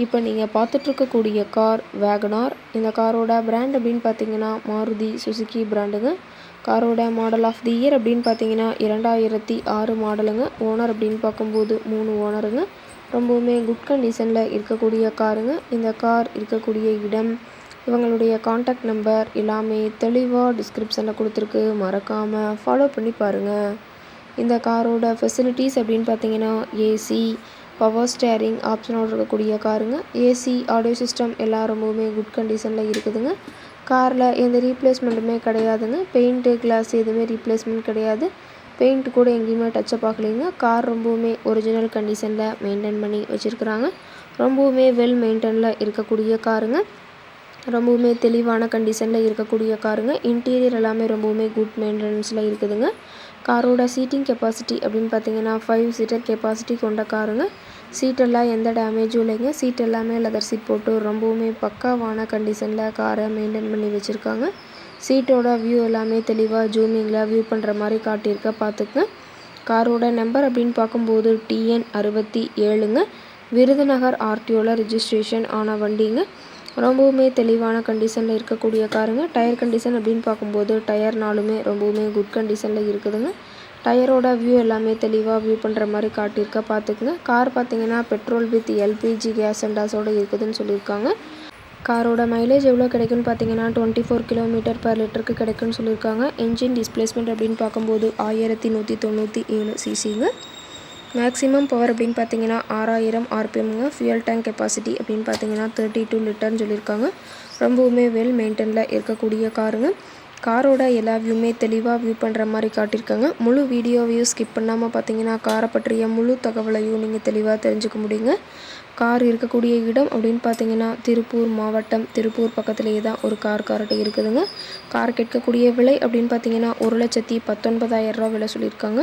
இப்போ நீங்கள் பார்த்துட்ருக்கக்கூடிய car Wagon R இந்த காரோட பிராண்ட் அப்படின்னு பார்த்தீங்கன்னா மாருதி சுசுக்கி பிராண்டுங்க காரோட மாடல் ஆஃப் தி இயர் அப்படின்னு பார்த்தீங்கன்னா இரண்டாயிரத்தி ஆறு மாடலுங்க ஓனர் அப்படின்னு பார்க்கும்போது மூணு ஓனருங்க ரொம்பவுமே குட் கண்டிஷனில் இருக்கக்கூடிய காருங்க. இந்த கார் இருக்கக்கூடிய இடம் இவங்களுடைய காண்டாக்ட் நம்பர் எல்லாமே தெளிவாக டிஸ்கிரிப்ஷனில் கொடுத்துருக்கு. மறக்காமல் ஃபாலோ பண்ணி பாருங்கள் இந்த காரோட ஃபெசிலிட்டிஸ் அப்படின்னு பார்த்தீங்கன்னா ஏசி பவர் ஸ்டேரிங் ஆப்ஷனோடு இருக்கக்கூடிய காருங்க ஏசி ஆடியோ சிஸ்டம் எல்லாம் ரொம்பவுமே குட் கண்டிஷனில் இருக்குதுங்க. காரில் எந்த ரீப்ளேஸ்மெண்ட்டுமே கிடையாதுங்க. பெயிண்ட்டு கிளாஸ் எதுவுமே ரீப்ளேஸ்மெண்ட் கிடையாது. பெயிண்ட் கூட எங்கேயுமே டச்சப் ஆகலைங்க. கார் ரொம்பவுமே ஒரிஜினல் கண்டிஷனில் மெயின்டைன் பண்ணி வச்சுருக்குறாங்க. ரொம்பவுமே வெல் மெயின்டெனில் இருக்கக்கூடிய காருங்க ரொம்பவுமே தெளிவான கண்டிஷனில் இருக்கக்கூடிய காருங்க இன்டீரியர் எல்லாமே ரொம்பவுமே குட் மெயின்டெனன்ஸில் இருக்குதுங்க. காரோட சீட்டிங் கெப்பாசிட்டி அப்படின்னு பார்த்தீங்கன்னா ஃபைவ் சீட்டர் கெப்பாசிட்டி கொண்ட காருங்க. சீட்டெல்லாம் எந்த டேமேஜும் இல்லைங்க. சீட் எல்லாமே லெதர் சீட் போட்டு ரொம்பவுமே பக்காவான கண்டிஷனில் காரை மெயின்டைன் பண்ணி வச்சுருக்காங்க. சீட்டோட வியூ எல்லாமே தெளிவாக ஜூமிங்கில் வியூ பண்ணுற மாதிரி காட்டியிருக்க பார்த்துக்குங்க. காரோட நம்பர் அப்படின்னு பார்க்கும்போது டிஎன் அறுபத்தி ஏழுங்க. விருதுநகர் ஆர்டிஓவில் ரிஜிஸ்ட்ரேஷன் ஆன வண்டிங்க. ரொம்பவுமே தெளிவான கண்டிஷனில் இருக்கக்கூடிய காருங்க. டயர் கண்டிஷன் அப்படின்னு பார்க்கும்போது டயர் நாலுமே ரொம்பவுமே குட் கண்டிஷனில் இருக்குதுங்க. டயரோட வியூ எல்லாமே தெளிவாக வியூ பண்ணுற மாதிரி காட்டியிருக்க. பார்த்துக்குங்க. கார் பார்த்தீங்கன்னா பெட்ரோல் வித் எல்பிஜி கேஸ் அண்டாஸோடு இருக்குதுன்னு சொல்லியிருக்காங்க. காரோட மைலேஜ் எவ்வளோ கிடைக்கும்னு பார்த்தீங்கன்னா டுவெண்ட்டி ஃபோர் கிலோமீட்டர் பர் லிட்டருக்கு கிடைக்குன்னு சொல்லியிருக்காங்க. என்ஜின் டிஸ்பிளேஸ்மெண்ட் அப்படின்னு பார்க்கும்போது ஆயிரத்தி நூற்றி தொண்ணூற்றி ஏழு சிசிங்க மேக்ஸிமம் பவர் அப்படின்னு பார்த்தீங்கன்னா ஆறாயிரம் ஆர்பிஎம்ங்க ஃபியூயல் டேங்க் கெப்பாசிட்டி அப்படின்னு பார்த்தீங்கன்னா தேர்ட்டி டூ லிட்டர்னு சொல்லியிருக்காங்க. ரொம்பவுமே வெல் மெயின்டெனில் இருக்கக்கூடிய காருங்க காரோட எல்லா வியூமே தெளிவாக வியூ பண்ணுற மாதிரி காட்டியிருக்காங்க. முழு வீடியோவையும் ஸ்கிப் பண்ணாமல் பார்த்தீங்கன்னா காரை பற்றிய முழு தகவலையும் நீங்கள் தெளிவாக தெரிஞ்சுக்க முடியுங்க. கார் இருக்கக்கூடிய இடம் அப்படின்னு பார்த்தீங்கன்னா திருப்பூர் மாவட்டம். திருப்பூர் பக்கத்துலேயே தான் ஒரு கார் கார்ட்டை இருக்குதுங்க. கார் கேட்கக்கூடிய விலை அப்படின்னு பார்த்தீங்கன்னா ஒரு லட்சத்தி பத்தொன்பதாயிரம் ரூபா விலை சொல்லியிருக்காங்க.